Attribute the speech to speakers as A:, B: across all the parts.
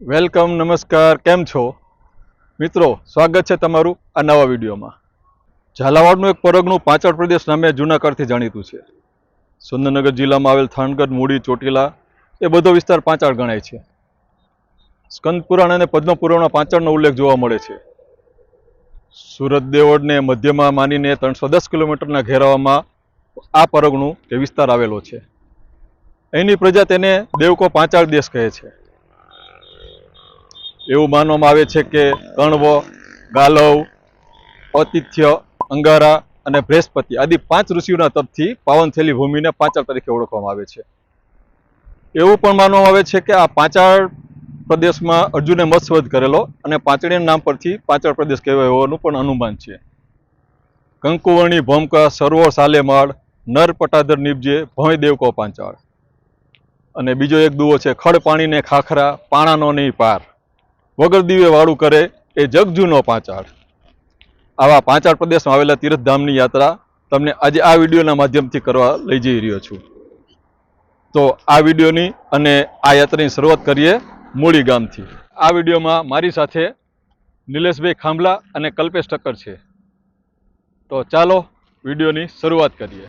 A: Welcome, નમસ્કાર, કેમ છો? મિત્રો, સ્વાગત છે તમારું આ નવા વિડીયોમાં. ઝાલાવાડનું એક પરગનું પાંચળ પ્રદેશ નામે જૂનાગઢથી જાણીતું છે. સુંદરનગર જિલ્લામાં આવેલ થાનગઢ મૂડી, ચોટીલા એ બધો વિસ્તાર પાંચાળ ગણાય છે. સ્કંદપુરાણ અને પદ્મ પુરાણમાં પાંચાળનો ઉલ્લેખ જોવા મળે છે. સુરત દેવળને મધ્યમાં માનીને ત્રણસો દસ કિલોમીટરના ઘેરાવામાં આ પરગનું કે વિસ્તાર આવેલો છે. અહીંની પ્રજા તેને દેવકો પાંચાળ દેશ કહે છે. એવું માનવામાં આવે છે કે કણવો, ગાલવ ઔતિથ્ય અંગારા અને બૃહસ્પતિ આદિ પાંચ ઋષિઓના તપથી પાવન થયેલી ભૂમિને પાંચાળ તરીકે ઓળખવામાં આવે છે. એવું પણ માનવામાં આવે છે કે આ પાંચાળ પ્રદેશમાં અર્જુને મત્સ્યવધ કરેલો અને પાંચડીના નામ પરથી પાંચાળ પ્રદેશ કહેવાય હોવાનું પણ અનુમાન છે. કંકુવર્ણી, ભોમકા, સરોવર, સાલેમાળ, નર, પટાધર નીપજે ભોય, દેવકો, પાંચાળ. અને બીજો એક દુવો છે ખડ, પાણીને ખાખરા, પાણાનો નહીં પાર. વગર દીવે વાળું કરે એ જગજૂનો પાંચાળ. આવા પાંચાળ પ્રદેશમાં આવેલા તીર્થધામની યાત્રા તમને આજે આ વિડીયોના માધ્યમથી કરવા લઈ જઈ રહ્યો છું. તો આ વિડીયોની અને આ યાત્રાની શરૂઆત કરીએ મૂળી ગામથી. આ વિડીયોમાં મારી સાથે નિલેશભાઈ ખાંભલા અને કલ્પેશ ઠક્કર છે. તો ચાલો વિડીયોની શરૂઆત કરીએ.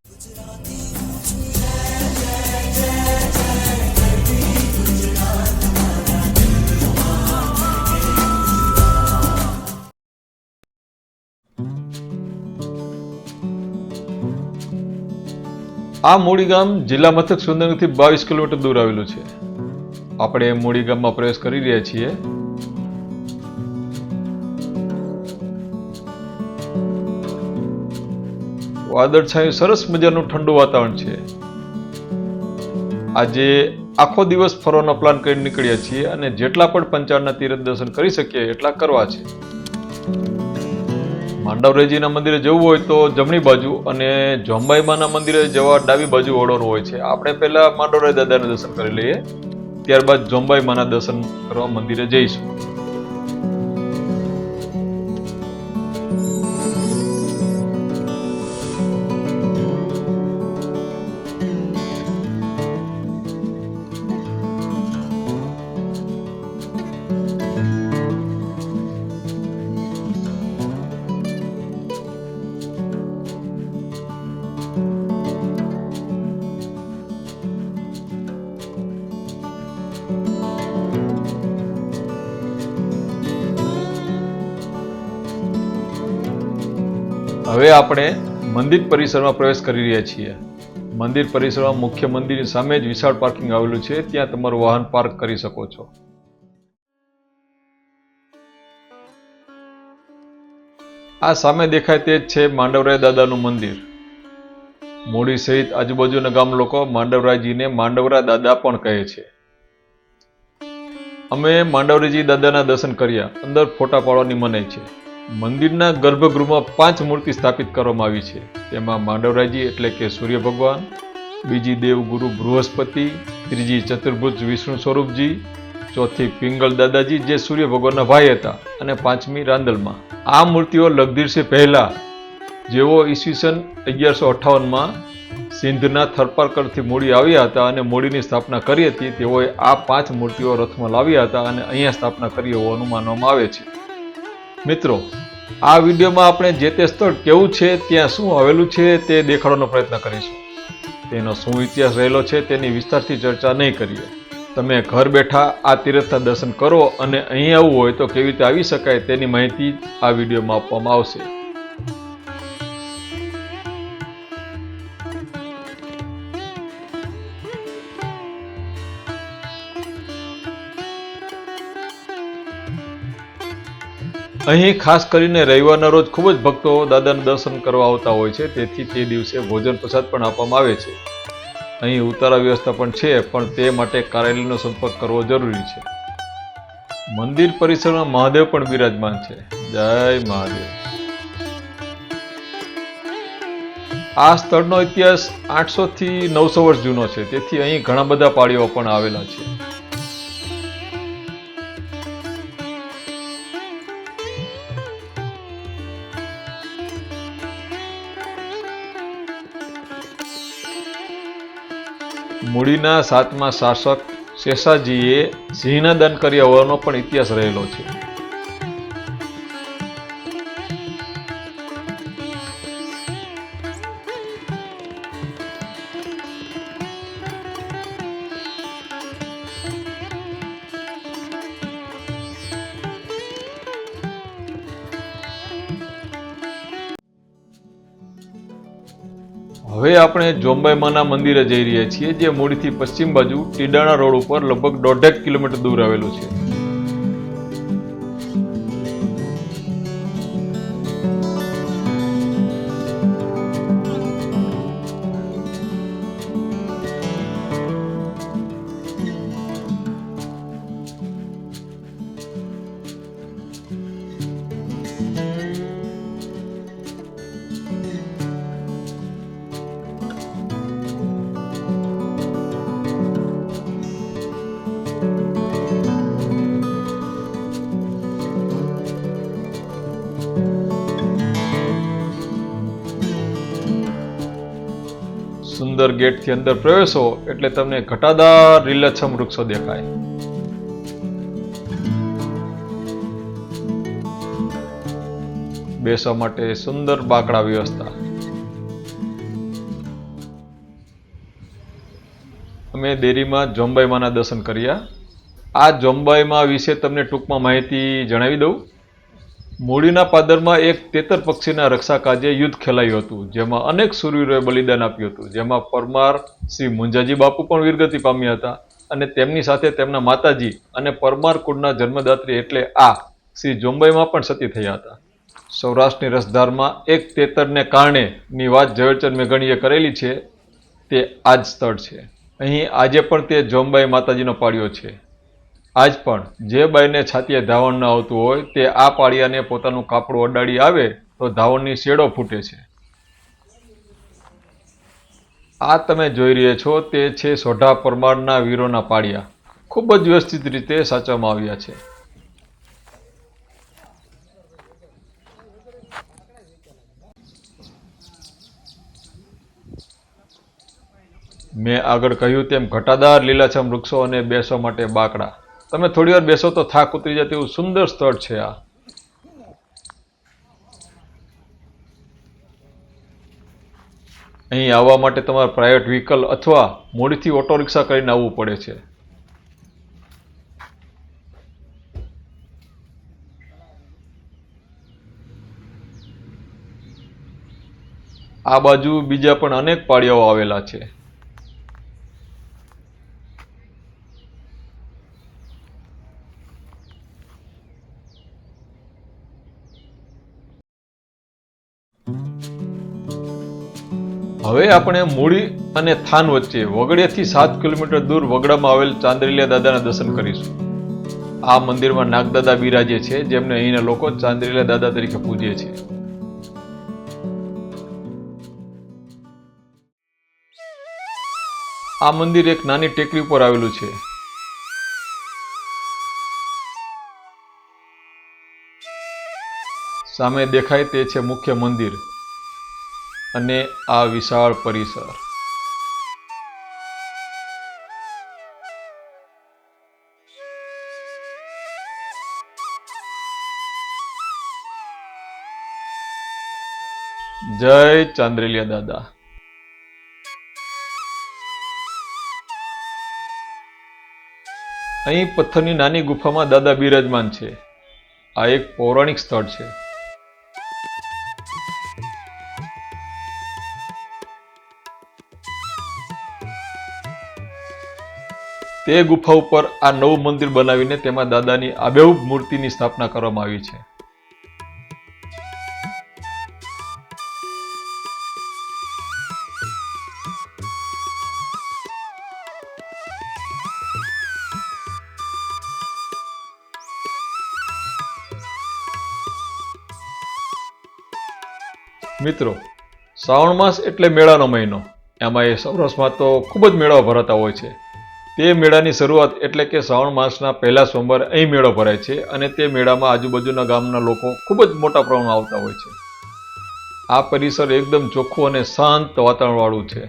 A: આ મૂળી ગામ જિલ્લા મથક સુંદરથી બાવીસ કિલોમીટર દૂર આવેલું છે. આપણે મૂળી ગામમાં પ્રવેશ કરી રહ્યા છીએ. વાદળછાયું સરસ મજાનું ઠંડુ વાતાવરણ છે. આજે આખો દિવસ ફરવાનો પ્લાન કરીને નીકળ્યા છીએ અને જેટલા પણ પંચાળના તીર્થ દર્શન કરી શકીએ એટલા કરવા છે. માંડવરેજીના મંદિરે જવું હોય તો જમણી બાજુ અને જોંબાઈબાના મંદિરે જવા ડાબી બાજુ વળવાનું હોય છે. આપણે પહેલા માંડવરાય દાદાના દર્શન કરી લઈએ. ત્યારબાદ જોંબાઈબાના દર્શન કરવા મંદિરે જઈશું. હવે આપણે મંદિર પરિસરમાં પ્રવેશ કરી રહ્યા છીએ. મંદિર પરિસરમાં મુખ્ય મંદિરની સામે જ વિશાળ પાર્કિંગ આવેલું છે. ત્યાં તમારું વાહન પાર્ક કરી શકો છો. આ સામે દેખાય તે જ છે માંડવરાય દાદાનું મંદિર. મૂડી સહિત આજુબાજુના ગામ લોકો માંડવરાયજીને માંડવરા દાદા પણ કહે છે. અમે માંડવરીજી દાદાના દર્શન કર્યા. અંદર ફોટા પાડવાની મનાઈ છે. મંદિરના ગર્ભગૃહમાં પાંચ મૂર્તિ સ્થાપિત કરવામાં આવી છે. તેમાં માંડવરાયજી એટલે કે સૂર્ય ભગવાન, બીજી દેવગુરુ બૃહસ્પતિ, ત્રીજી ચતુર્ભુજ વિષ્ણુ સ્વરૂપજી, ચોથી પિંગલ દાદાજી જે સૂર્ય ભગવાનના ભાઈ હતા અને પાંચમી રાંદલમાં. આ મૂર્તિઓ લગદીરસે પહેલા જેઓ ઈસવીસન અગિયારસો અઠ્ઠાવનમાં સિંધના થરપારકરથી મૂડી આવ્યા હતા અને મૂડીની સ્થાપના કરી હતી, તેઓએ આ પાંચ મૂર્તિઓ રથમાં લાવ્યા હતા અને અહીંયા સ્થાપના કરી હોવાનું માનવામાં આવે છે. મિત્રો, આ વિડીયોમાં આપણે જે તે સ્થળ કેવું છે, ત્યાં શું આવેલું છે, તે દેખાડવાનો પ્રયત્ન કરીશું. તેનો શું ઇતિહાસ રહેલો છે, તેની વિસ્તારથી ચર્ચા નહીં કરીએ. તમે ઘર બેઠા આ તીર્થના દર્શન કરો અને અહીં આવવું હોય તો કેવી રીતે આવી શકાય તેની માહિતી આ વિડીયોમાં આપવામાં આવશે. અહીં ખાસ કરીને રવિવારના રોજ ખૂબ જ ભક્તો દાદાના દર્શન કરવા આવતા હોય છે, તેથી તે દિવસે ભોજન પ્રસાદ પણ આપવામાં આવે છે. અહીં ઉતારા વ્યવસ્થા પણ છે, પણ તે માટે કાર્યાલયનો સંપર્ક કરવો જરૂરી છે. મંદિર પરિસરમાં મહાદેવ પણ બિરાજમાન છે. જય મહાદેવ. આ સ્થળનો ઇતિહાસ આઠસો થી નવસો વર્ષ જૂનો છે, તેથી અહીં ઘણા બધા પાળીઓ પણ આવેલા છે. મૂડીના સાતમા શાસક શેષાજીએ સિંહના દાન કર્યા હોવાનો પણ ઇતિહાસ રહેલો છે. આપણે જોંબાઈમાના મંદિરે જઈ રહ્યા છીએ, જે મૂળથી પશ્ચિમ બાજુ ટીડાણા રોડ ઉપર લગભગ દોઢેક કિલોમીટર દૂર આવેલું છે. ગેટથી અંદર પ્રવેશો એટલે તમને ઘટાદાર લીલાછમ વૃક્ષો દેખાય. બેસવા માટે સુંદર બાકડા વ્યવસ્થા. અમે દેરીમાં જોંબાઈમાના દર્શન કર્યા. આ જોંબાઈમાં વિશે તમને ટૂંકમાં માહિતી જણાવી દઉં. મૂળીના પાદરમાં એક તેતર પક્ષીના રક્ષા કાજે યુદ્ધ ખેલાયું હતું, જેમાં અનેક શૂરવીરોએ બલિદાન આપ્યું હતું. જેમાં પરમાર, શ્રી મુંજાજી બાપુ પણ વીરગતિ પામ્યા હતા અને તેમની સાથે તેમના માતાજી અને પરમાર કુળના જન્મદાત્રી એટલે આ શ્રી જોંબાઈમાં પણ સતી થયા હતા. સૌરાષ્ટ્રની રસધારમાં એક તેતરને કારણે ની વાત ઝવેરચંદ મેઘણીએ કરેલી છે, તે આ જ સ્થળ છે. અહીં આજે પણ તે જોંબાઈ માતાજીનો પાડ્યો છે. આજ પણ જે બાઈને છાતીએ ધાવણ ન આવતું હોય તે આ પાળિયાને પોતાનું કાપડું અડાડી આવે તો ધાવણની શેડો ફૂટે છે. આ તમે જોઈ રહ્યા છો તે છે સોઢા પરમારના વીરોના પાળિયા. ખૂબ જ વ્યવસ્થિત રીતે સાચવવામાં આવ્યા છે. મેં આગળ કહ્યું તેમ ઘટાદાર લીલાછમ વૃક્ષો અને બેસવા માટે બાકડા. તમે થોડી વાર બેસો તો થાક ઉતરી જાય તેવું સુંદર સ્થળ છે આ. અહીં આવવા માટે તમારે પ્રાઇવેટ વ્હીકલ અથવા મોડીથી ઓટો રિક્ષા કરીને આવવું પડે છે. આ બાજુ બીજા પણ અનેક પાળિયાઓ આવેલા છે. હવે આપણે મૂળી અને થાન વચ્ચે વગડિયાથી સાત કિલોમીટર દૂર વગડામાં આવેલ ચાંદરીલિયા દાદાના દર્શન કરીશું. આ મંદિરમાં નાગદાદા બિરાજે છે, જેમને અહીંના લોકો ચાંદરીલિયા દાદા તરીકે પૂજે છે. આ મંદિર એક નાની ટેકરી ઉપર આવેલું છે. સામે દેખાય તે છે મુખ્ય મંદિર. અને આ વિશાળ પરિસર. જય ચાંદ્રેલિયા દાદા. અહીં પથ્થરની નાની ગુફામાં દાદા બિરાજમાન છે. આ એક પૌરાણિક સ્થળ છે. તે ગુફા ઉપર આ નવું મંદિર બનાવીને તેમાં દાદાની આબેહૂબ મૂર્તિની સ્થાપના કરવામાં આવી છે. મિત્રો, શ્રાવણ માસ એટલે મેળાનો મહિનો. એમાં એ સૌરાષ્ટ્રમાં તો ખૂબ જ મેળાઓ ભરાતા હોય છે. તે મેળાની શરૂઆત એટલે કે શ્રાવણ માસના પહેલા સોમવારે અહીં મેળો ભરાય છે અને તે મેળામાં આજુબાજુના ગામના લોકો ખૂબ જ મોટા પ્રમાણમાં આવતા હોય છે. આ પરિસર એકદમ ચોખ્ખું અને શાંત વાતાવરણવાળું છે.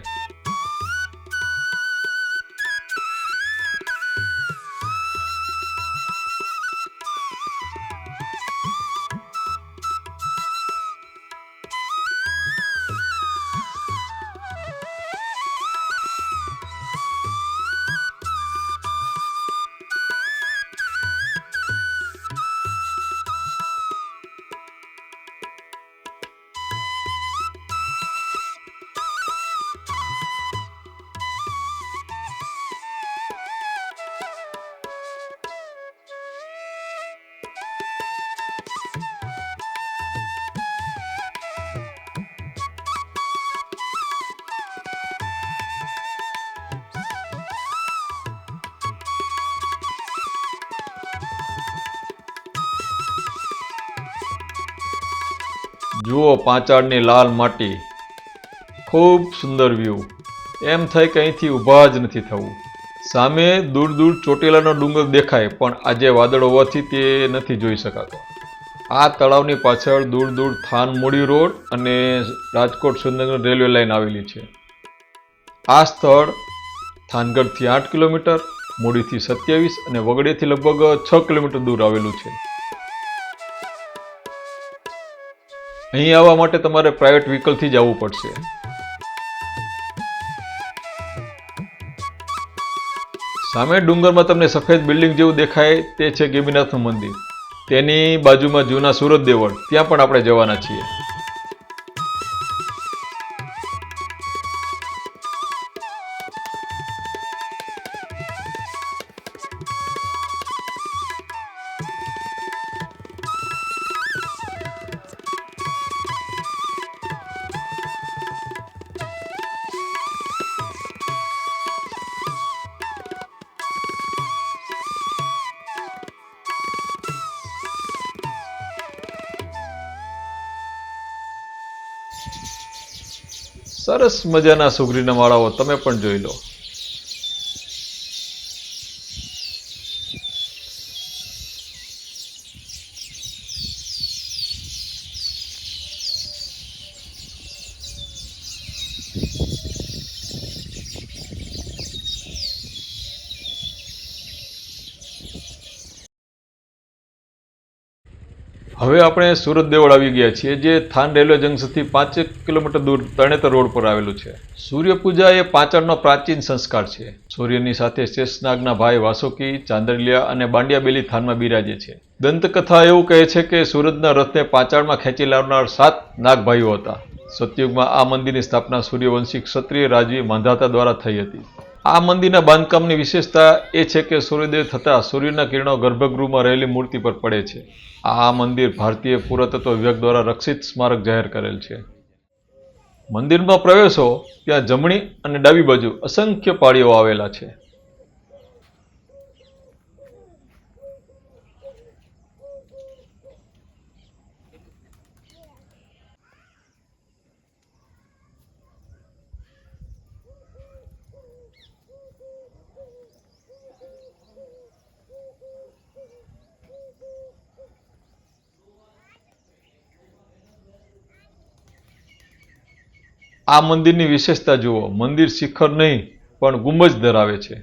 A: જુઓ પાંચાળની લાલ માટી. ખૂબ સુંદર વ્યૂ એમ થઈ કે અહીંથી ઊભા જ નથી થવું. સામે દૂર દૂર ચોટીલાનો ડુંગર દેખાય, પણ આજે વાદળ હોવાથી તે નથી જોઈ શકાતો. આ તળાવની પાછળ દૂર દૂર થાન મોડી રોડ અને રાજકોટ સુરેન્દ્રનગર રેલવે લાઇન આવેલી છે. આ સ્થળ થાનગઢથી આઠ કિલોમીટર, મૂડીથી સત્યાવીસ અને વગડેથી લગભગ છ કિલોમીટર દૂર આવેલું છે. અહીં આવવા માટે તમારે પ્રાઇવેટ વ્હીકલથી જ આવવું પડશે. સામે ડુંગરમાં તમને સફેદ બિલ્ડિંગ જેવું દેખાય, તે છે ગેમીનાથનું મંદિર. તેની બાજુમાં જૂના સુરત દેવળ, ત્યાં પણ આપણે જવાના છીએ. સરસ મજાના સુગરીના માળાઓ તમે પણ જોઈ લો હવે આપણે સુરત દેવળ આવી ગયા છીએ, જે થાન રેલવે જંકશનથી પાંચેક કિલોમીટર દૂર તરણેતર રોડ પર આવેલું છે. સૂર્યપૂજા એ પાચનનો પ્રાચીન સંસ્કાર છે. સૂર્યની સાથે શેષનાગના ભાઈ વાસુકી ચાંદલિયા અને બાંડિયાબેલી થાનમાં બિરાજે છે. દંતકથા એવું કહે છે કે સુરતના રથને પાંચાળમાં ખેંચી લાવનાર સાત નાગભાઈઓ હતા. સતયુગમાં આ મંદિરની સ્થાપના સૂર્યવંશી ક્ષત્રિય રાજવી માંધાતા દ્વારા થઈ હતી. આ મંદિરના બાંધકામની વિશેષતા એ છે કે સૂર્યોદય થતાં સૂર્યના કિરણો ગર્ભગૃહમાં રહેલી મૂર્તિ પર પડે છે. આ મંદિર ભારતીય પુરાતત્વ વિભાગ દ્વારા રક્ષિત સ્મારક જાહેર કરેલ છે. મંદિરમાં પ્રવેશો, ત્યાં જમણી અને ડાબી બાજુ અસંખ્ય પાળીઓ આવેલા છે. આ મંદિરની વિશેષતા જુઓ. મંદિર શિખર નહીં, પણ ગુંબજ ધરાવે છે.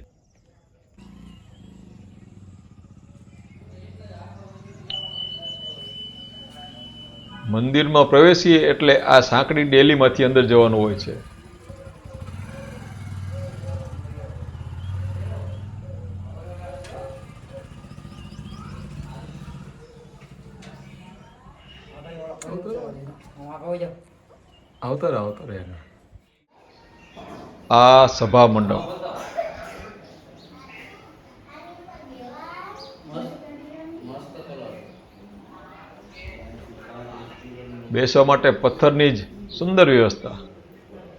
A: મંદિરમાં પ્રવેશીએ એટલે આ સાંકડી ડેલીમાંથી અંદર જવાનું હોય છે આવતા રહે આવતા રહે આ સભા મંડપ બેસવા માટે પથ્થરની જ સુંદર વ્યવસ્થા.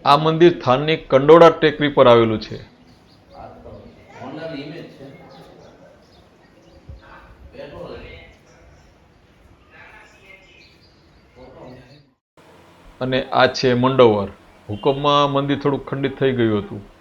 A: આ મંદિર થાનની કંડોળા ટેકરી પર આવેલું છે. અને આ છે મંડોવર. હુકમમાં મંદિર થોડુંક ખંડિત થઈ ગયું હતું.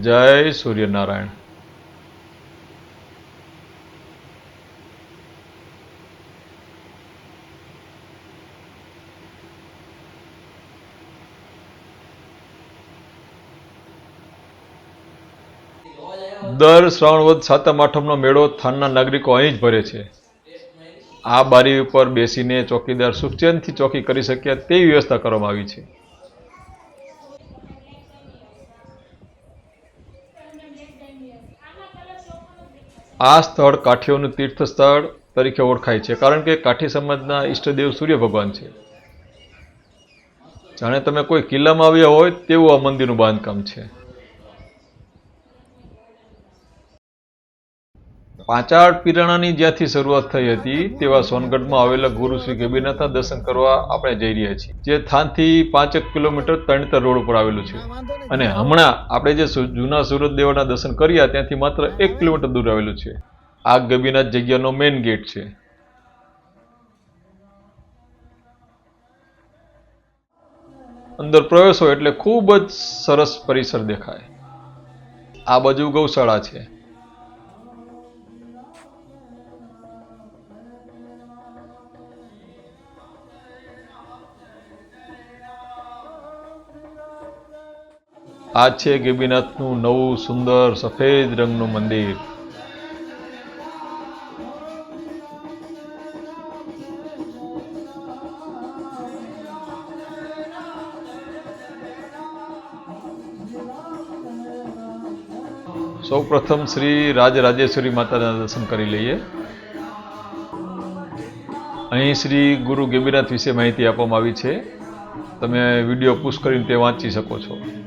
A: જય સૂર્યનારાયણ. દર શ્રાવણ વધ સાતમ આઠમનો મેળો થાનના નાગરિકો અહીં જ ભરે છે. આ બારી ઉપર બેસીને ચોકીદાર સુખચેનથી ચોકી કરી શક્યા તેવી વ્યવસ્થા કરવામાં આવી છે. આ સ્થળ કાઠીઓનું તીર્થ સ્થળ તરીકે ઓળખાય છે, કારણ કે કાઠી સમાજના ઈષ્ટદેવ સૂર્ય ભગવાન છે. જાણે તમે કોઈ કિલ્લામાં આવ્યા હોય તેવું આ મંદિરનું બાંધકામ છે. પાંચાળ પિરાણાની જ્યાંથી શરૂઆત થઈ હતી, તેવા સોનગઢમાં આવેલા ગુરુ શ્રી ગબીરનાથના દર્શન કરવા આપણે જઈ રહ્યા છીએ. જે થાનથી પાંચેક કિલોમીટર તણતર રોડ ઉપર આવેલું છે. અને હમણાં આપણે જે જૂના સુરત દેવાના દર્શન કર્યા, ત્યાંથી માત્ર એક કિલોમીટર દૂર આવેલું છે. આ ગબીનાથ જગ્યાનો મેઇન ગેટ છે. અંદર પ્રવેશો એટલે ખૂબ જ સરસ પરિસર દેખાય. આ બાજુ ગૌશાળા છે. આ છે ગેબીનાથનું નવું સુંદર સફેદ રંગનું મંદિર. સૌ પ્રથમ શ્રી રાજરાજેશ્વરી માતાના દર્શન કરી લઈએ. અહીં શ્રી ગુરુ ગેબીનાથ વિશે માહિતી આપવામાં આવી છે. તમે વીડિયો પુશ કરીને તે વાંચી શકો છો.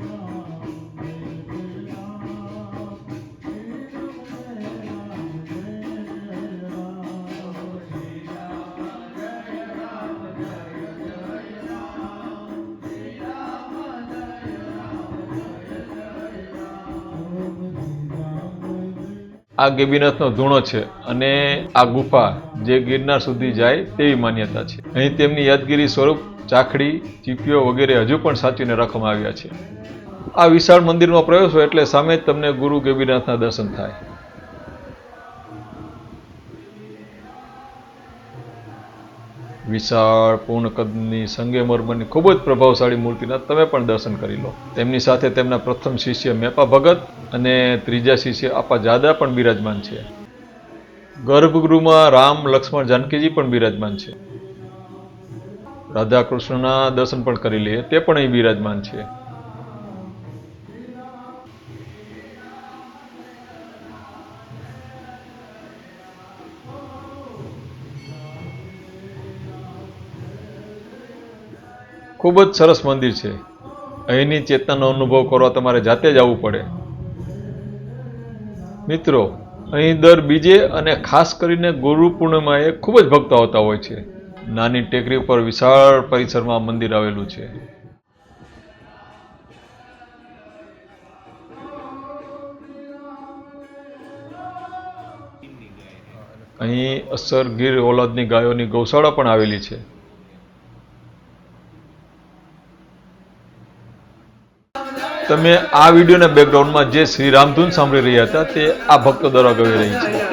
A: આ ગેબીનાથનો ધૂણો છે અને આ ગુફા જે ગિરનાર સુધી જાય તેવી માન્યતા છે. અહીં તેમની યાદગીરી સ્વરૂપ ચાખડી ચીપીઓ વગેરે હજુ પણ સાચવીને રાખવામાં આવ્યા છે. આ વિશાળ મંદિરમાં પ્રવેશો એટલે સામે જ તમને ગુરુ ગેબીનાથના દર્શન થાય. વિશાળ, પૂર્ણ કદની સંગેમરમરની ખૂબ જ પ્રભાવશાળી મૂર્તિના તમે પણ દર્શન કરી લો. તેમની સાથે તેમના પ્રથમ શિષ્ય મેપા ભગત અને ત્રીજા શિષ્ય આપા જાદા પણ બિરાજમાન છે. ગર્ભગૃહમાં રામ લક્ષ્મણ જાનકીજી પણ બિરાજમાન છે. રાધા કૃષ્ણના દર્શન પણ કરી લઈએ તે પણ અહીં બિરાજમાન છે. ખૂબ જ સરસ મંદિર છે. અહીંની ચેતનાનો અનુભવ કરવા તમારે જાતે જ આવવું પડે. મિત્રો, અહીં દર બીજે અને ખાસ કરીને ગુરુ પૂર્ણિમાએ ખૂબ જ ભક્તો આવતા હોય છે. નાની ટેકરી ઉપર વિશાળ પરિસરમાં મંદિર આવેલું છે. અહીં અસર ગીર ઓલાદની ગાયોની ગૌશાળા પણ આવેલી છે. તમે આ વિડીયોના બેકગ્રાઉન્ડમાં જે શ્રી રામધૂન સાંભળી રહ્યા હતા તે આ ભક્તો દ્વારા ગવી રહી છે.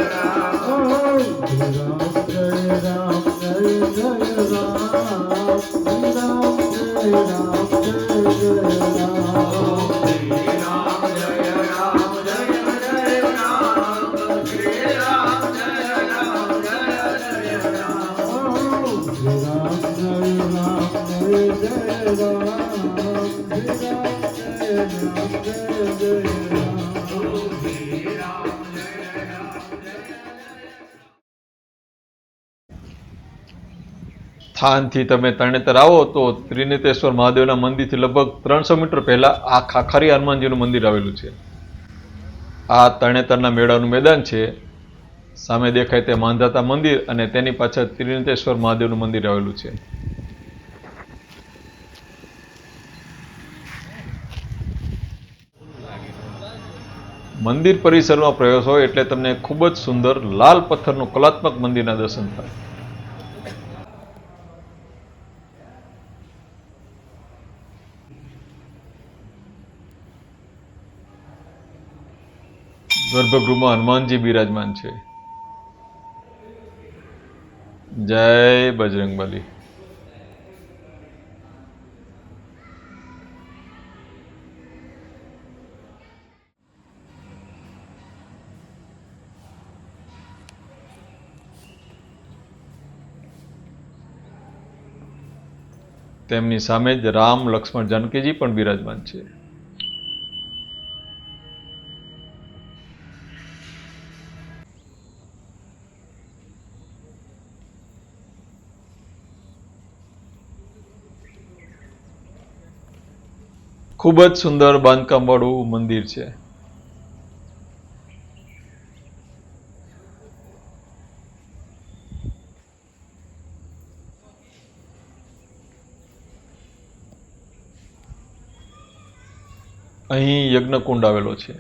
A: થાનથી તમે તરણેતર આવો તો ત્રિનેતેશ્વર મહાદેવના મંદિરથી લગભગ ત્રણસો મીટર પહેલા આ ખાખરી હનુમાનજીનું મંદિર આવેલું છે. આ તરણેતરના મેળાનું મેદાન છે. સામે દેખાય તે માંધાતા મંદિર અને તેની પાછળ ત્રિનેતેશ્વર મહાદેવનું મંદિર આવેલું છે. મંદિર પરિસરમાં પ્રવેશ હોય એટલે તમને ખૂબ જ સુંદર લાલ પથ્થરનું કલાત્મક મંદિરના દર્શન થાય. ગર્ભગૃહમાં હનુમાનજી બિરાજમાન છે. જય બજરંગબલી. તેમની સામે જ રામ, લક્ષ્મણ, જાનકીજી પણ બિરાજમાન છે. ખૂબ જ સુંદર બાંધકામ વાળું મંદિર છે. અહીં યજ્ઞકુંડ આવેલો છે.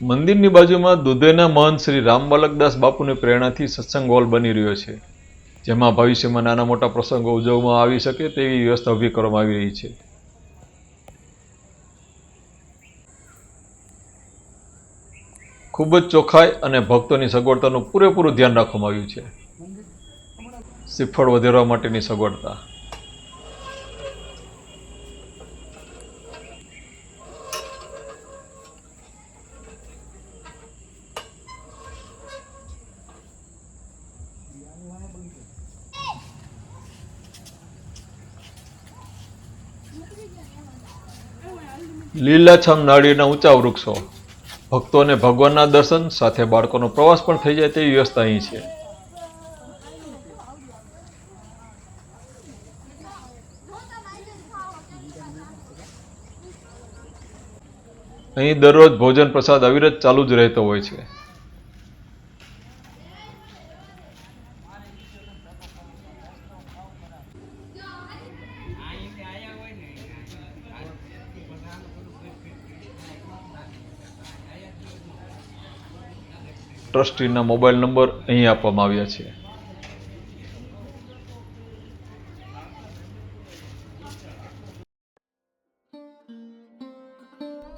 A: મંદિરની બાજુમાં દુધેના મહંત શ્રી રામબાલકદાસ બાપુની પ્રેરણાથી સત્સંગ હોલ બની રહ્યો છે, જેમાં ભવિષ્યમાં નાના મોટા પ્રસંગો ઉજવવામાં આવી શકે તેવી વ્યવસ્થા ઊભી કરવામાં આવી રહી છે. ખૂબ જ ચોખ્ખાઈ અને ભક્તોની સગવડતાનું પૂરેપૂરું ધ્યાન રાખવામાં આવ્યું છે. શ્રીફળ વધારવા માટેની સગવડતા. લીલાછમ નાળીના ઊંચા વૃક્ષો. ભક્તોને ભગવાનના દર્શન સાથે બાળકોનો પ્રવાસ પણ થઈ જાય તેવી વ્યવસ્થા અહીં છે. અહીં દરરોજ ભોજન પ્રસાદ અવિરત ચાલુ જ રહેતો હોય છે. ટ્રસ્ટીના મોબાઈલ નંબર અહીં આપવામાં આવ્યા છે.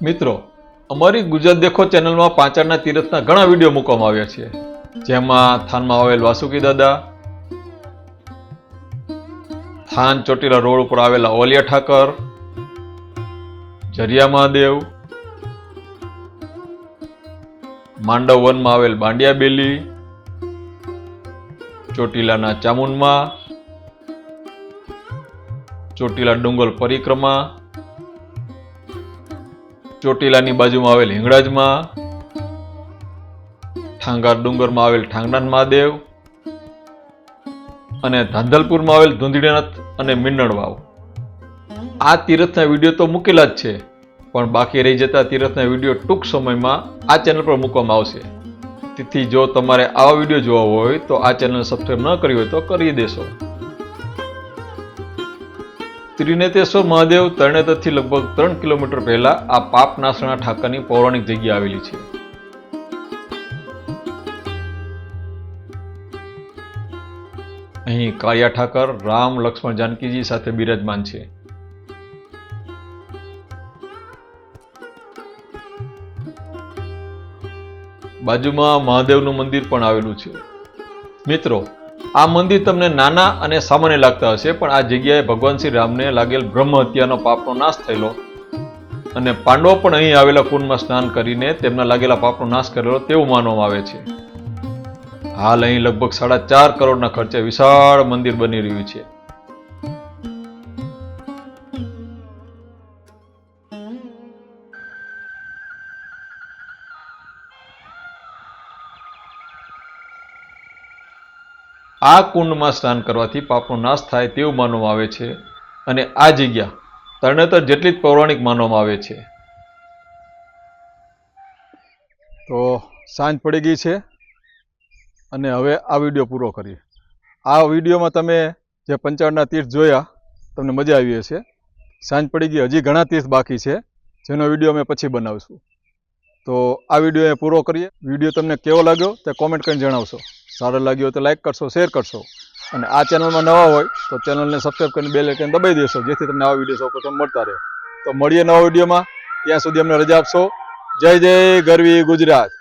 A: મિત્રો, અમારી ગુજરાત દેખો ચેનલમાં પાંચાળના તીરથના ઘણા વીડિયો મૂકવામાં આવ્યા છે. જેમાં થાનમાં આવેલ વાસુકી દાદા, થાન ચોટીલા રોડ ઉપર આવેલા ઓલિયા ઠાકર, જરિયા મહાદેવ માંડવ વનમાં આવેલ બાંડિયા બેલી, ચોટીલાના ચામુંડમાં, ચોટીલા ડુંગર પરિક્રમા, ચોટીલાની બાજુમાં આવેલ હિંગળાજમાં, ઠાંગાર ડુંગરમાં આવેલ ઠાંગનાથ મહાદેવ અને ધાંધલપુરમાં આવેલ ધુંધળીનાથ અને મિન્નણ વાવ આ તીર્થના વીડિયો તો મૂકેલા જ છે. પણ બાકી રહી જતા તીરથના વીડિયો ટૂંક સમયમાં આ ચેનલ પર મૂકવામાં આવશે. તેથી જો તમારે આવા વીડિયો જોવા હોય તો આ ચેનલ સબસ્ક્રાઈબ ન કરી હોય તો કરી દેશો. ત્રિનેતેશ્વર મહાદેવ તરણેતરથી લગભગ ત્રણ કિલોમીટર પહેલા આ પાપ નાસણા ઠાકરની પૌરાણિક જગ્યા આવેલી છે. અહીં કાળિયા ઠાકર, રામ, લક્ષ્મણ, જાનકીજી સાથે બિરાજમાન છે. બાજુમાં મહાદેવનું મંદિર પણ આવેલું છે. મિત્રો, આ મંદિર તમને નાના અને સામાન્ય લાગતા હશે, પણ આ જગ્યાએ ભગવાન શ્રી રામને લાગેલ બ્રહ્મ હત્યાનો પાપનો નાશ થયેલો અને પાંડવો પણ અહીં આવેલા કુંડમાં સ્નાન કરીને તેમના લાગેલા પાપનો નાશ કરેલો તેવું માનવામાં આવે છે. હાલ અહીં લગભગ સાડા ચાર કરોડના ખર્ચે વિશાળ મંદિર બની રહ્યું છે. આ કુંડમાં સ્નાન કરવાથી પાપનો નાશ થાય તેવું માનવામાં આવે છે. અને આ જગ્યા તરણેતર જેટલી જ પૌરાણિક માનવામાં આવે છે. તો સાંજ પડી ગઈ છે અને હવે આ વીડિયો પૂરો કરીએ. આ વિડીયોમાં તમે જે પંચાળના તીર્થ જોયા, તમને મજા આવી હશે. સાંજ પડી ગઈ, હજી ઘણા તીર્થ બાકી છે. જેનો વીડિયો અમે પછી બનાવશું. તો આ વીડિયો પૂરો કરીએ. વીડિયો તમને કેવો લાગ્યો તે કોમેન્ટ કરીને જણાવશો. સારો લાગ્યો તો લાઈક કરશો શેર કરશો. અને આ ચેનલમાં નવા હોય તો ચેનલને સબસ્ક્રાઈબ કરીને બેલ આઇકન દબાઈ દેશો, જેથી તમને આવા વીડિયો સૌપ્રથમ મળતા રહે. તો મળીએ નવા વિડીયોમાં ત્યાં સુધી અમને રજા આપશો. જય જય ગરવી ગુજરાત.